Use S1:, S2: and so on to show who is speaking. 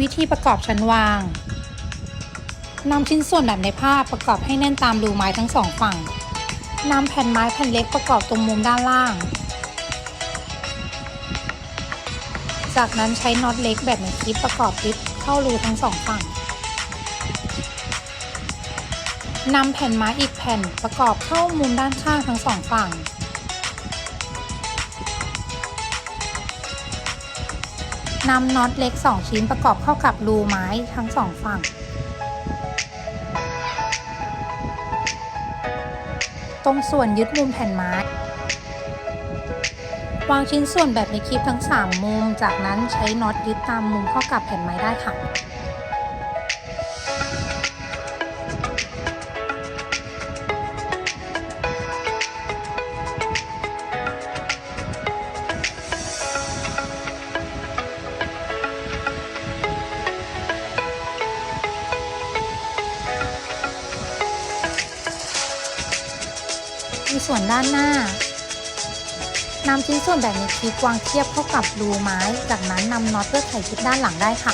S1: วิธีประกอบชั้นวางนำชิ้นส่วนแบบในภาพประกอบให้แน่นตามรูไม้ทั้งสองฝั่งนำแผ่นไม้แผ่นเล็กประกอบตรงมุมด้านล่าง จากนั้นใช้น็อตเล็กแบบในคลิปประกอบยึดเข้ารูทั้งสองฝั่งนำแผ่นไม้อีกแผ่นประกอบเข้ามุมด้านข้างทั้งสองฝั่ง นำน็อตเล็ก 2 ชิ้นประกอบเข้ากับรูไม้ทั้งสองฝั่ง ตรงส่วนยึดมุมแผ่นไม้ วางชิ้นส่วนแบบในคลิปทั้ง 3 มุม จากนั้นใช้น็อตยึดตามมุมเข้ากับแผ่นไม้ได้ค่ะ ในส่วนด้านหน้านำชิ้นส่วนแบบนี้คลิปวางเทียบเข้ากับรูไม้ จากนั้นนำน็อตเพื่อไขยึดด้านหลังได้ค่ะ